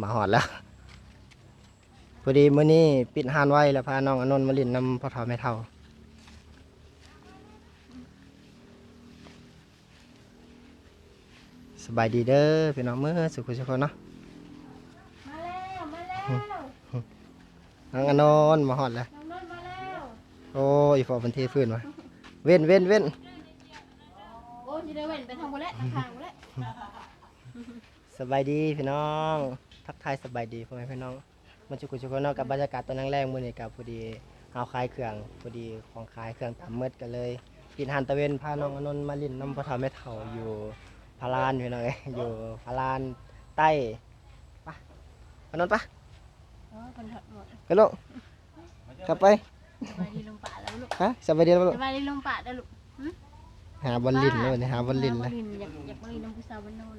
มาหอดแล้ว พอดีมื้อนี้ปิดห้านไว้แล้วพาน้องอนนท์มาเลินนำพ่อเฒ่าแม่เฒ่าสบายดีเด้อพี่น้องเมื่อสุขสุขคนเนาะ มาแล้วมาแล้วน้องอนนท์มาหอดแล้วน้องนนท์มาแล้วโอ้ยพอมันเทพื้นวะเว้นเว้นเว้นโอ้ยจะได้เว้นไปทางบุเล่ทางบุเล่สบายดีพี่น้อง ทักทายสบายดีพ่อแม่พี่น้องมันจุกุจุกคนเนาะกับบรรยากาศตอนนั่งแรงมื้อนี้กับพอดีเฮาขายเครื่องพอดีของขายเครื่องตามมืดกันเลยปิดหันตะเวนพาน้องอนนท์มาลินน้ำพ่อเฒ่าแม่เฒ่าอยู่พารานพี่น้องเอ้ยอยู่พารานใต้ปะอนนท์ปะโอ้ยคนถอดหมดกระโลกกลับไปสบายดีลงป่าแล้วลูกฮะสบายดีแล้วบ่ลูสกบายดีลงป่าแล้วลูกหาบอลลินเลยวันนี้หาบอลลินเลยอยากอยากมาลินน้ำผู้สาวบ้านโนน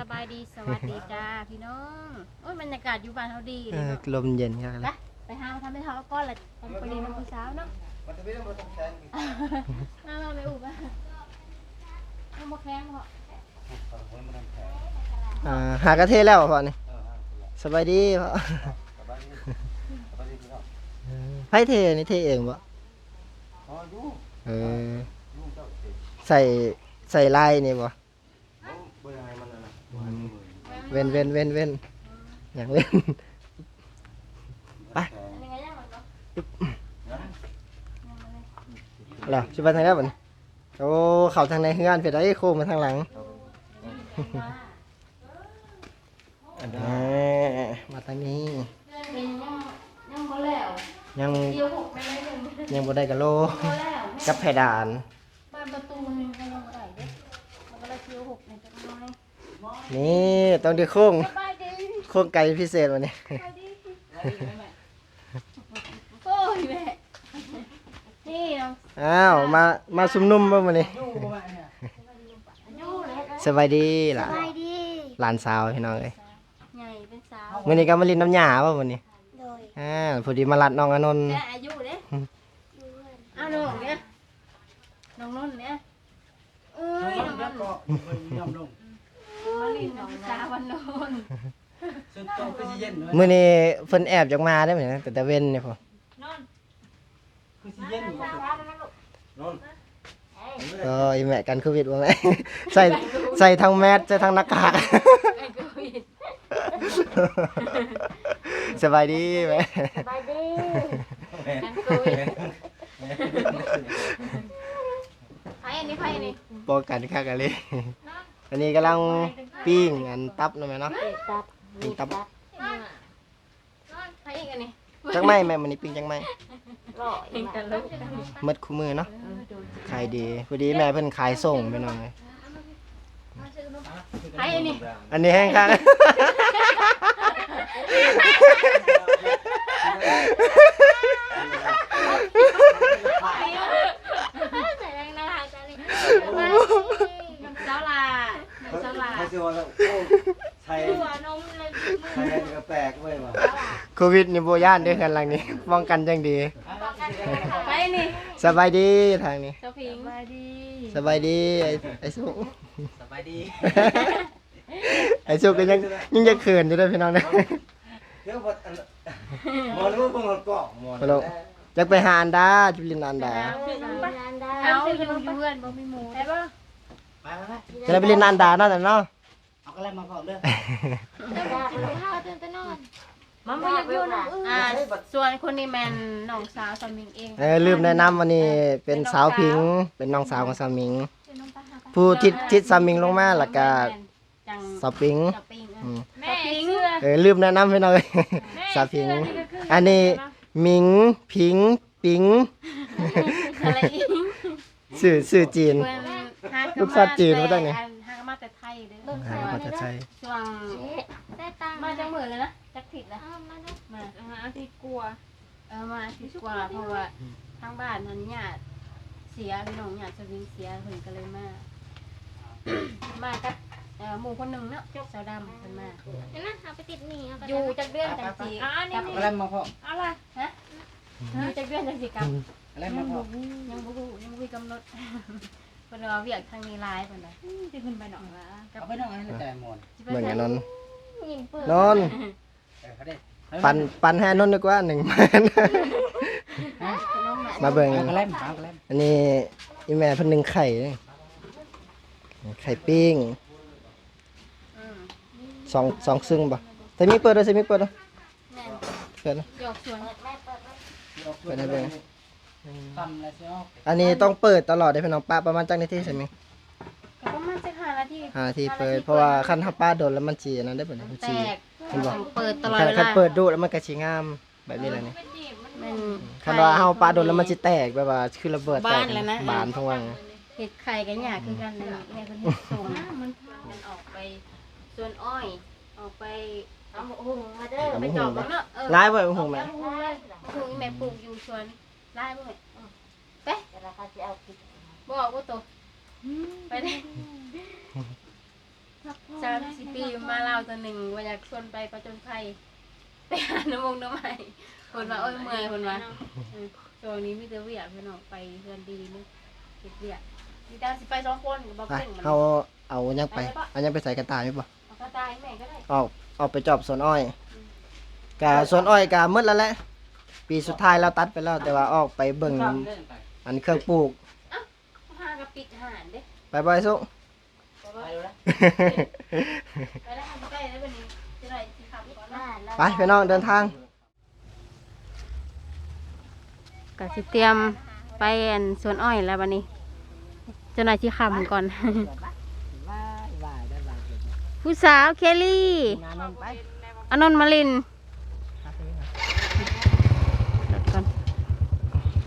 สบายดีสวัสดีจ้าพี่น้องโอ้ยบรรยากาศอยู่บ้านเขาดีเอเลยอเนาะลมเย็นครับไปไปหามาทำให้เขาก้อนละตอนไปลินน้ำผู้สาวเนาะมามาไม่อุบอะน้ำบกแข้งเหรออ่าหากระเทศแล้วพ่อนี่สบายดีพ่อเออไพ่เทนี่เทเองบ่เออใส่ใส่ลายนี่บ่อืม เว้นเว้นเว้นเว้นอย่างเว้นอันนี้ไงย่างมันเนาะเหรอชิบะทางไหนบ่นโอ้เข้าทางในเฮือนเพิ่นได้โค้งมาทางหลังมมาทางนี้ยังยังบ่แล้วยังยังบ่ได้กะโลบ่แล้วกับเพดานบ้านประตูมันก็ยังบ่ได้เด้มันก็เลยเดียวหกในจักหน้อย นี่ต้องได้โค้งสบายดีโค้งไก่พิเศษวันนี้สบายดีโอ้ยแม่นี่น้องอ้าว มา มาซุ่มนุ่มบ่มื้อนี้อยู่เลยสบายดีล่ะ สบายดีหลานสาวพี่น้องเอ้ยใหญ่เป็นสาวมื้อนี้ก็มาลินน้ำยาบ่มื้อนี้โดยอ่าพอดีมาลัดน้องอนนท์และอายุเด้อ้าวน้องเนี่ยน้องนุ่นเนี่ยเอ้ยน้องนุ่น มาลินน้องสาววันนุ่นมื้อนี้เพิ่นแอบจากมาได้เหมือนกันแต่ตะเว้นนี่พอนุ่นคือสิเย็นสาววันนั้นก็อีแม่กันโควิดบ่แม่ใส่ใส่ทั้งแมสใส่ทั้งหน้ากากสบายดีแม่สบายดีกันโควิดไพ่อันนี้ไอันนี้ป้องกันคักอะเลยอันนี้กำลัง ปิ้งอันตับเนาะแม่เนาะตับปิ้งตับนอนนอนไพ่อีกอันนี้จังไม้แม่มื้อนี้ปิ้งจังไม้หล่อเองกันลูกหมดคู่มือเนาะขายดีพอดีแม่เพิ่นขายส่งพี่น้องเอ้ยไพ่อันนี้อันนี้แห้งคักใส่แรงนะคะจ้านี่น้ำเจ้าลา น้ำเจ้าลาให้สิว่าแล้วโอ้ใช้หัวนมเลยใช้ให้กระแปลกเว้ยว่ะโควิดนี่บ่ย่านเด้อกันหลังนี้ ป้องกันจังดี ไปนี่สบายดีทางนี้ เจ้าพิงสวัสดีสบายดีไอ้ไอ้สุกสบายดีไอ้สุกก็ยังยังจะเขินอยู่เด้อพี่น้องเด้อเดี๋ยวบ่อันหมอนรู้บ่หมอนกอกหมอนฮัลโหลอยากไปหาอันดาจุลินอันดา เอาอยู่เพื่อนบ่มีหมูได้ป่ะ ไปไปไปจะได้ไปเล่นอันดาเนาะแต่เนาะ เอากระแลมมาพร้อมเด้อมันไม่อยากอยู่น้องอ่าส่วนคนนี้แมนน้องสาวสามิงเองเออลืมแนะนำวันนี้เป็นสาวพิง เป็นน้องสาวของสาวมิงผู้ทิศทิศสาวมิงลงมาแล้วก็จังสาวปิง จับปิงอืม แม่พิงเชื่อเออลืมแนะนำพี่น้องเอ้ยสาวพิง อันนี้มิงพิง ปิง อะไรอีกสื่อสื่อจีน เพิ่นหาก ลูกสัตว์จีนมาจากไหนหากมาแต่ไทยเด้ออ่าก็จะใช่ช่วงได้ตังค์มาจากมือเลยนะจักผิดนะเอามาได้มาอาทิตย์กลัวเออมาที่กว่าเพราะว่าทางบ้านมันญาติเสียพี่น้องญาติสวิงเสียเพิ่นก็เลยมา มากับเอ่อหมู่คนหนึงเนาะสาวดำเพิ่นมาเดี๋ยวนะเอาไปติดหนีเอาไปอยู่จักเดือนจังสิอ่านี่กลับนี่กระแลมมาพร้อมเอาล่ะฮะอยู่จักเดือนจังสิกลับกระแลมมาพร้อมยังบ่ฮู้ยังบ่มีกำหนด เพิ่นว่าเวียกทางนี้หลายเพิ่นน่ะจะขึ้นไปหนองละเอาไปน้องให้แต่หมดสิไปเบิ่งไสอันนั้นยิงปืนนอนเออเขาได้ปันปันให้อันนนดีกว่าหนึ่งมันมาเบิ่ง เอากระเล่มเอากระเล่มอันนี้อีแม่เพิ่นนึ่งไข่เด้ไข่ปิ้งอืมสองสองซึ่งบ่ใส่มีเปิดด้วยใส่มีเปิดด้วยแม่นเปิดนะหยอกสวน เปิดให้เบิ่ง ทำแล้วใช่ไหมอันนี้ต้องเปิดตลอดได้พี่น้องป้าประมาณจักนาทีใช่ไหมก็ประมาณสัก5นาทีห้านาทีเปิดเพราะว่าคันถ้าป้าโดนแล้วมันสิอันนั้นได้บ่เนี่ยมันแตสิกเห็นบ่ต้องเปิดตลอดคันเวคันลาเปิดดูแล้วมันก็สิงามแบบนี้แหละนี่แม่นคันว่าเฮาป้าโดนแล้วมันสิแตกแบบว่าคือระเบิดแตกบ้านแล้วนะบานทั้งวังเห็ดไข่กันยากคือกันเลยแม่เพิ่นเฮ็ดส่งมันมันออกไปสวนอ้อย ออกไปเอาหมูหุงมาเด้อกับไปมุ้งจหูอบบ่เนาะเออร้ายบ่มุ้งหูแม่แล้วหูเลยหูแม่ปลูกอยู่สวน ไล่บ่แม่เออไปแต่ราคาจะเอาผิดบอกว่าโตไปเด้สามสิบปีมาเล่าวตัวหนึ่งว่าอยากชวนไปประจนภัยไปหาน้ำมงน้ำใหม่คนว่าโอ้ยเมื่อยคนว่าเออช่วงนี้มีแต่เวียกพี่น้องไปเพื่อนดีนี่เก็บเวียกมีตาสิไปสองคนกับบ่ไปเก่งมันเฮาเอายังไปเอายังไปใส่กระต่ายไหมบ่เอากระต่ายแม่ก็ได้ออกออกไปจอบสวนอ้อยกะสวนอ้อยกะมืดแล้วแหละ ปีสุดท้ายเราตัดไปแล้ว แต่ว่าออกไปเบิ่งอันเครื่องปลูกหากระปิดหานเด้ไปบ่อยสุไปดูนะไปแล้วทำใกล้แล้ววันนี้จะได้สิขับก่อนหน้านะแล้วไปพี่น้องเดินทางก็สิเตรียมไปอันสวนอ้อยแล้ววันนี้เจะนายที่ขับก่อน ผู้สาวเคลลี่งานนนไปอนนท์มาลิน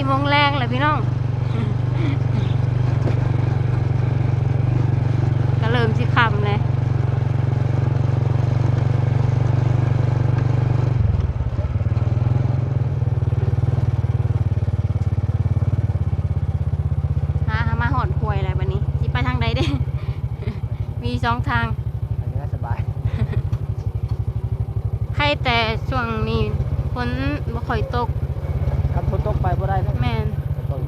สามสี่โมงแรงเลยพี่น้องก็เริ่มสิคำเลยหาหามาหอดควยอะไรบันนี้สิไปทางใดเด้มีสองทางอันนี้สบายใครแต่ช่วงนี้ฝนบ่ค่อยตกครับฝน ตกไปบ่ได้นะแม่น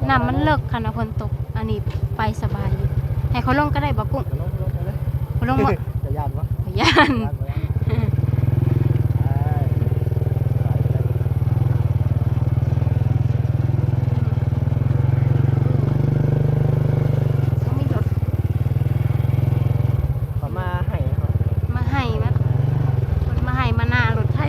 น้ำมันเลิกคันว่าฝนตก อันนี้ไปสบายอยู่ให้เขาลงก็ได้บ่กุ้งลงลงไปเลยเขาลงบ่ จะยานวะย่านยานบ่ยานไป มีรถ เขามาให้เขา มาให้มารถมาให้มาหน้ารถไถ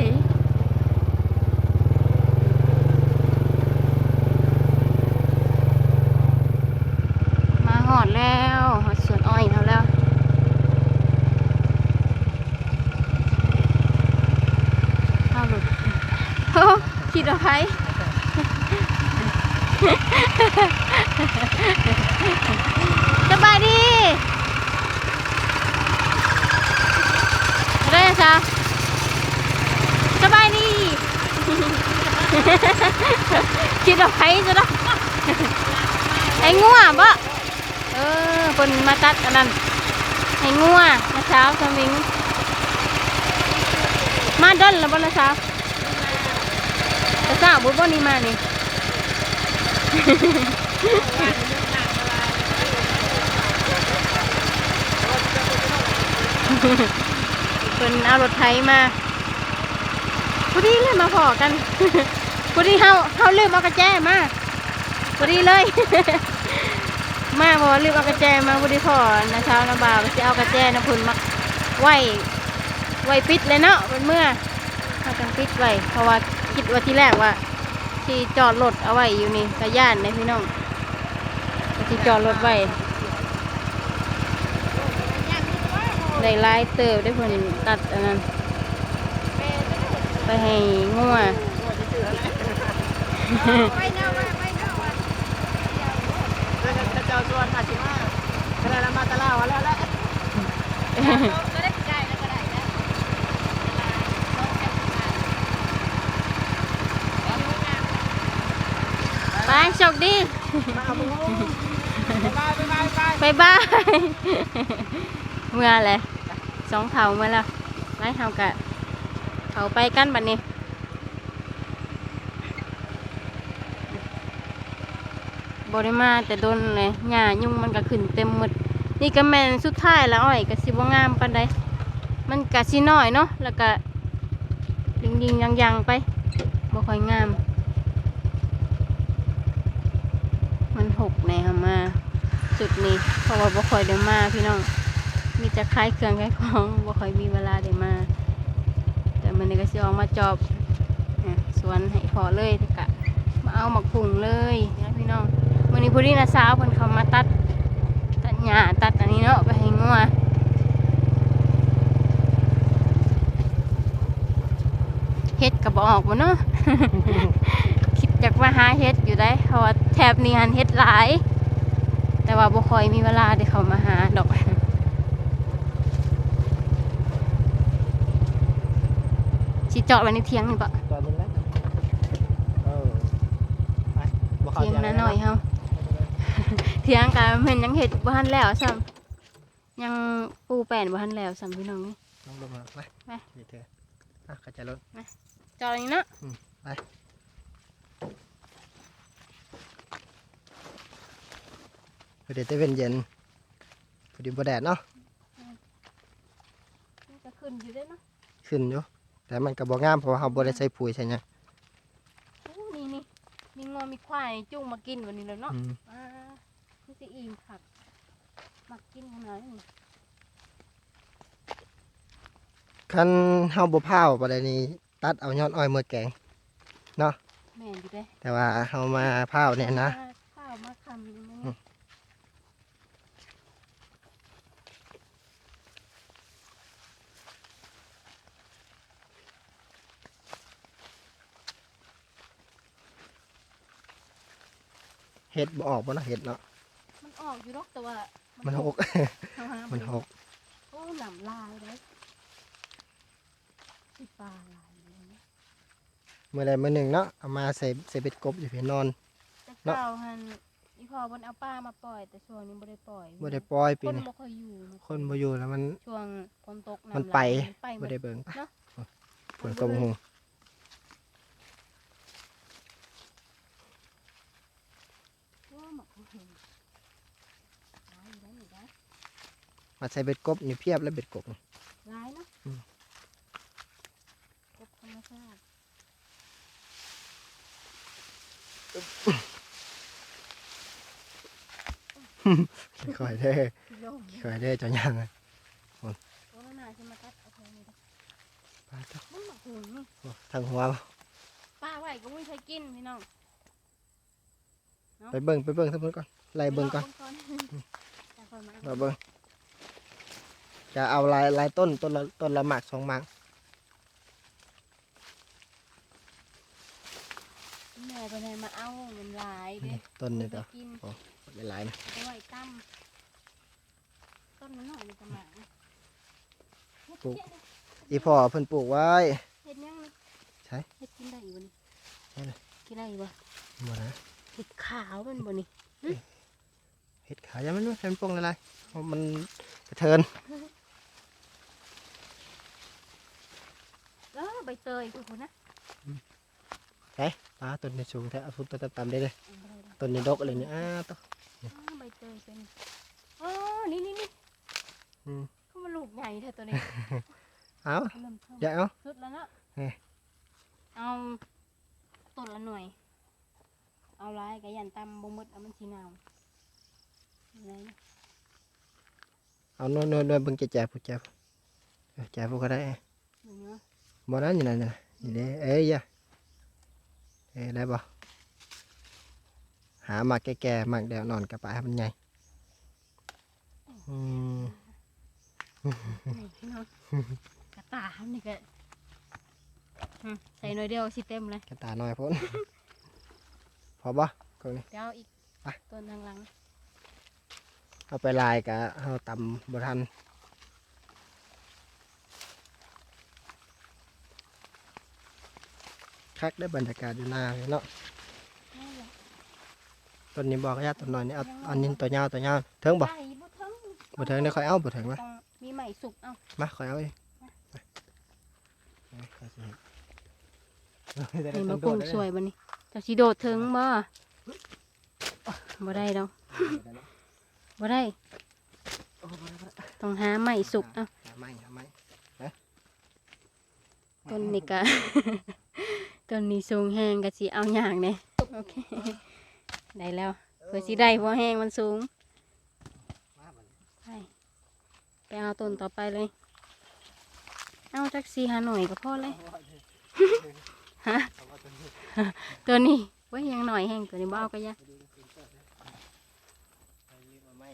มาหอดแล้วหอดสวนอ้อยเขาแล้ว เอาหลุดโอ้ คิดอาไผสบายดีได้ยังจ้ะสบายดี คิดอาไผจะได้ไอ้งัวบ่เออคนมาตัดอันนั้นไอ้งัวมาเช้าสมิง มาดนแล้วบ่ละเช้าแต่เช้า บุญบ่นี่มานี่เพิ่นเอารถไถมาพอดีเลยมาพอกันพอดีเฮาเฮาลืมเอากระแจมาพอดีเลย มาเพราะว่าลืมเอากระแจมาพอดีพอนะเช้านะบ่าวจะเอากระแจนะพุ่นมาไหว้ไว้ปิดเลยเนาะเป็นเมื่อถ้าจังปิดไว้เพราะว่าคิดว่าที่แรกว่า ที่จอดรถเอาไว้อยู่นี่กระย่านในพี่น้องที่จอดรถไว้ได้ลายเติบได้เพิ่นตัดอันนั้นไปให้งัวเจ้าจ้าชวนมาสิมาก็ได้ละมาตะลาวแล้วแหละ ก็ได้ได้แล้วก็ได้แล้ว ไปโชคดีมาเอาบุ้งบายบายบายบายบายเมื่อไรสองเท่าเมื่อแล้วไล่เท่ากะเขาไปกันบัดนี้บริมาแต่โดนเลยหญ้ายุ่งมันก็ขึ้นเต็มหมด นี่ก็แม่นสุดท้ายแล้วอ้อยก็สิบ่งามปานใดมันก็สิน้อยเนาะแล้วก็ยิงยิงยังยังๆไปบ่ค่อยงาม มันหกแนวมาจุดนี้เพราะว่าบ่ค่อยได้มาพี่น้องมีแต่คล้ายเครื่องคล้ายของบ่ค่อยมีเวลาได้มา แต่มันก็สิออกมาจอบสวนให้พอเลยกะมาเอาหมักผุ่งเลยนะพี่น้องวันนี้พอดีนะสาวเพิ่นเขามาตัด ตัดหญ้าตัดอันนี้เนาะไปให้งัวเฮ็ดก็บ่ออกบ่เนาะคิดอยากมาหาเฮ็ดอยู่ได้เพราะว่า แถบนี้หันเฮ็ดหลาย แต่ว่าบ่ค่อยมีเวลาได้เข้ามาหาดอกสิเจาะไว้ในเถียงนี่ปะจอดมึงแล้วเออไปบ่เข้าเถียงใจน้าหน่อยเฮาเถียงกันแม่นยังเฮ็ดบ่ทันแล้วซ้ำยังปูแป้นบ่ทันแล้วซ้ำพี่น้องนี่ลงลงมาไปไปนี่เธออะเข้าใจรถเจาะอันนี้เนาะ พอดีแต่เป็นเย็นพอดีบ่แดดเนาะมันก็ขึ้นอยู่เด้เนาะขึ้นอยู่แต่มันก็บ่งามเพราะว่าเราบ่ได้ใส่ปุ๋ยใช่หยังโอ้นี่นี่มีงัวมีควายจุ้งมากินวันนี้แล้วเนาะอืมอ่านี่สิอิ่มคักมากินขนาดนี้คันเฮาบ่พร้าวบ่ได้นี่ตัดเอายอดอ้อยหมดแกง แม่นอยู่เด้แต่ว่าเฮามาพร้าวเนี่ยนะมาข้าวมาคำนี่มันอืม เฮ็ดบ่ออกบ่เนาะเฮ็ดเนาะมันออกอยู่ดอกแต่ว่ามัมันหก เอาหามันหกโอ้หนำลายเลยสิปลาลายเลยนะมื้อใดมื้อหนึงเนาะเอามาใส่ใส่เบ็ดกบอยู่พี่นอนแต่เนาะเก่าหันอีพอบนเอาป้ามาปล่อย แต่ช่วงนี้บ่ได้ปล่อยบ่ได้ปล่อยปีคนนี้บ่ค่อยอยู่คนบ่อยู่แล้วมัน ช่วงฝนตกมันน้ำไปลายไปหมบ่ด ได้เบิ่งเนาะ ฝนตกหง โอ้หมักบ่เห็นร้ายอยู่ได้อยู่ได้ มาใส่เบ็ดกบนี่เพียบแล้วเบ็ดกบนี่ร้ายเนาะอืมกบธรรมชาติค่อยๆเด้อสิโลงค่อยๆเด้อเจ้าย่างอะโอ้แล้วน่าสิมาตัดเอาเพิ่นนี่เด้อปลาเจ้ามันหมักหุงนี่โอ้ทางหัวป้าไว้ก็ไม่เคยกินพี่น้องไปเบิ่งไปเบิ่งทั้งหมดก่อนไล่เบิ่งก่อนจะคอยมามาเบิ่ง จะเอาหลายหลายต้นต้นละต้นละหมากสองหมากแม่ไปไหนมาเอามันหลายเด้นี่ต้นนี่ไปก็กินหลายๆนะเอาไว้ตั้มต้นมันหน่อยมันจะหมาปลูกอีพ่อเพิ่นปลูกไว้ เห็ดยังนี่ใช่เห็ดกินได้อยู่บ่นี่ใช่เลย กินได้อยู่บ่บ่นะเห็ดขาวมันบ่นี่เฮ็ดขายยังมันบ่เป็นปงอะไรเพราะมันกระเทิน เออ ใบเตยคือคนนะปลาต้นนี้สูงแท้เอาทุนต้นต่ำๆได้เลยเอาไปเลยนะต้นนี้ดกเลยนี่อ้าต้นอ๋อใบเตยเป็นอ๋อนี่นี่นี่อืมเขามาลูกใหญ่แท้ตัวนี้เอาเริ่มเท่าอย่าเอาสุดแล้วเนาะเฮ้ยเอาต้นละหน่วย เอาลายกะยันตำบ่หมดเอามันสีหนาวอะไรนะเอาโน่นโน่นโน่นเบิ่งแจ่ๆผู้แจ่เออแจ่ผู้ก็ได้ดูเนาะ บ่นั้นอยู่นั่นน่ะนี่เด้เอ้ยอย่าเอ้ยได้บ่หาหมากแก่ๆหมากแดวนอนกับปลาให้มันใหญ่อืมนี่พี่น้องกระตานี่ก็อืมใส่หน่อยเดียวสิเต็มเลย กระตาน้อยพ้นพอบ่คนนี้เดี๋ยวเอาอีกไปต้นทางหลัง เอาไปลายกะเอาตำบ่ทัน คักได้บรรยากาศอยู่หน้าเลยเนาะต้นนี้บอกญาติต้นน้อยนี่เอาอันนี้ตัวยาวตัวยาวเถิงบ่ได้บ่ถึงบ่เถิงได้ค่อยเอาบ่เถิงมาต้องมีใหม่สุกเอามาค่อยเอาเองไปไปค่อยสิเฮ็ดได้นี่ต้มานโดกุ้ดงได้สวยบ่นี่จะสิโดดถึงบ่บ่ได้ดอกบ่ได้โอ้บ่ได้บ่ได้ต้องหาใหม่สุกเอาหาไม้หาไม้ต้นนี้ก็ ต้นนี้สูงแห้งก็สิเอาอย่างเนี่ยโอเคได้แล้วเพื่อสิได้เพราะแห้งมันสูงมาบัดนี้ไปไปเอาต้นต่อไปเลย เอาจักสีหาหน่อยก็พอเลยฮะเอาว่าต้นนี้ตัวนี้ไว้ยังหน่อยแห้งตัวนี้บ่เอาก็ยะไปดูเป็นเจ้าเลยไปยืมมาไม้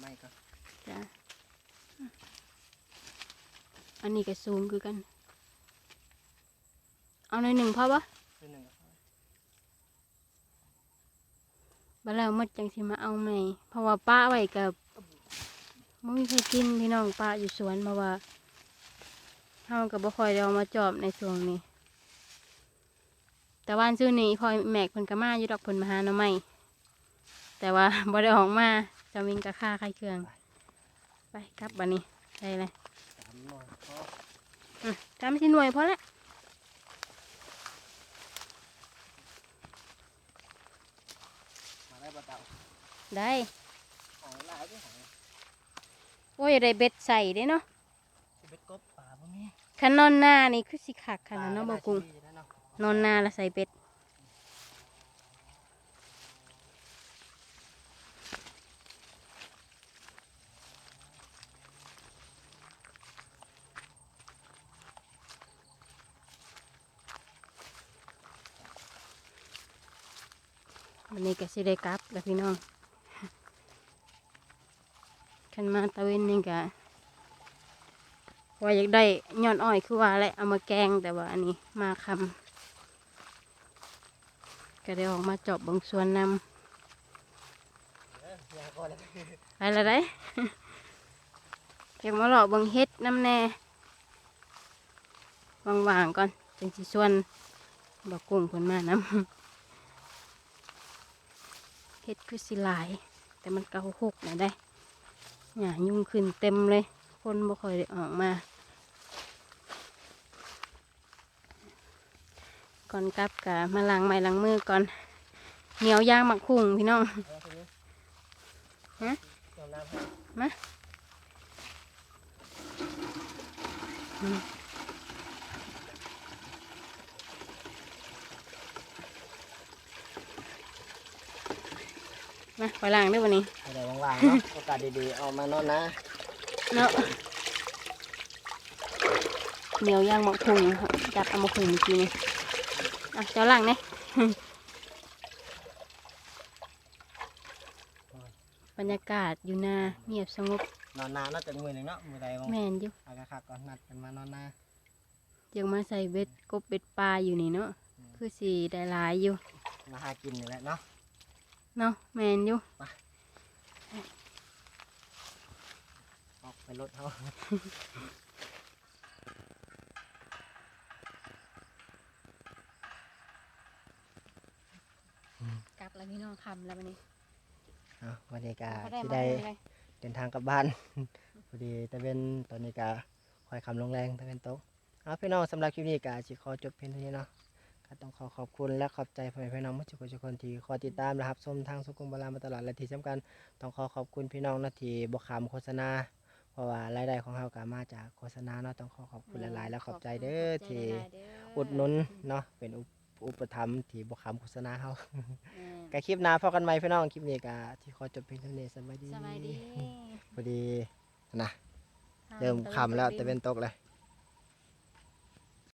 ไม้ก็จ้ะอันนี้ก็สูงคือกัน เอาหน่อยหนึ่งพอปะเป็นหนึ่งก็พอบัดแล้วมดจังสิมาเอาใหม่เพราะว่าป้าไว้กับมุ้ยเคยกินพี่น้องป้าอยู่สวนเพราว่าเฮากับบ่คอยได้เอามาจอบในช่วงนี้ แต่วันซื้อนี้พอแม็กเพิ่นก็มาอยู่ดอกเพิ่นมาหาหน่อไม้แต่ว่าบ่ได้ออกมาจะมิงกะค่าไข่เครื่อง ไปกลับบัดนี้ได้เลยสามหน่อยพออืมจำสิหน่วยพอละ มาได้ปะเต่า ได้หอยลายด้วยหอยโอ้ยได้เบ็ดใส่เด้เนาะสิเบ็ดกบป่าบ่มีคันนอนหน้านี่คือสิคักขนาดเนาะบ่กุ้งปลาก็น่าสิดีนะเนาะนอนหน้าแล้วใส่เบ็ดวันนี้ก็สิได้กลับแล้วพี่น้องขั นมาตะเวนนี่ก็ว่าอยากได้ยอดอ้อยคือว่าแหละเอามาแกงแต่ว่าอันนี้มาคำก็ได้ออกมาจาะบางส่วนนำอออย่าพอแล้วไปละได้อยากมาหลอกบังเฮ็ดน้ำแน่ว่างๆก่อนจังสิส่วนบอกกุ้งเพิ่นมาน้ำเฮ็ดคือสิหลาย แต่มันเกาหกนะได้ หยายุ่งขึ้นเต็มเลย คนบ่ค่อยได้ออกมา ก่อนกลับกะมาล้างไม้ล้างมือก่อนเหนียวยางหมักคุงพี่น้องเอาทีนี้ฮะเอาน้ำให้มา มมาไปล้างด้วยวันนี้ให้ได้ว่างๆเนาะ โอกาสดีๆ เอามานอนนะ เนาะเหนียวยางหมกพุงจับเอาหมกพุงเมื่อกี้นี่อะเจ้าล้างเนี่ยบรรยากาศอยู่นาเงียบสงบ นอนนานเนาะจากมือหนึ่งเนาะ มือใดบ้างแม่นอยู่เอากระคักก่อนนัดกันมานอนนายังมาใส่เบ็ดกบเบ็ดปลาอยู่นี่เนาะ คือสีได้หลายอยู่ มาหากินนี่แหละเนาะ เนาะแม่นอยู่ออกไปรถเขากลับแล้วพี่น้องคำแล้ววันนี้เอาวันนี้ก็เขาที่มาได้เลยเดินทางกลับบ้าน พอดีตะเวนตอนนี้ก็คอยคำลงแรงตะเวนตกเอาพี่น้องสำหรับคลิปนี้ก็สิขอจบเพียงเท่านี้เนาะ ก็ต้องขอขอบคุณและขอบใจพ่อแม่พี่น้องทุกคนทุกคนที่คอยติดตามนะครับชมทางสุขุมบาลามาตลอดและที่สำคัญต้องขอขอบคุณพี่น้องนะที่บกคำโฆษณา เพราะว่ารายได้ของเราก็มาจากโฆษณาเนาะต้องขอขอบคุณหลายๆและขอบใจเด้อที่อุดหนุนเนาะเป็นอุปอุปถัมภ์ที่บกคำโฆษณาเขาก็คลิปหน้าพอกันไหมพี่น้องคลิปนี้ก็ที่ขอจบเพียงเท่านี้สบายดีสบายดีพอดีนะเริ่มค่ำแล้วแต่เป็นตกเลย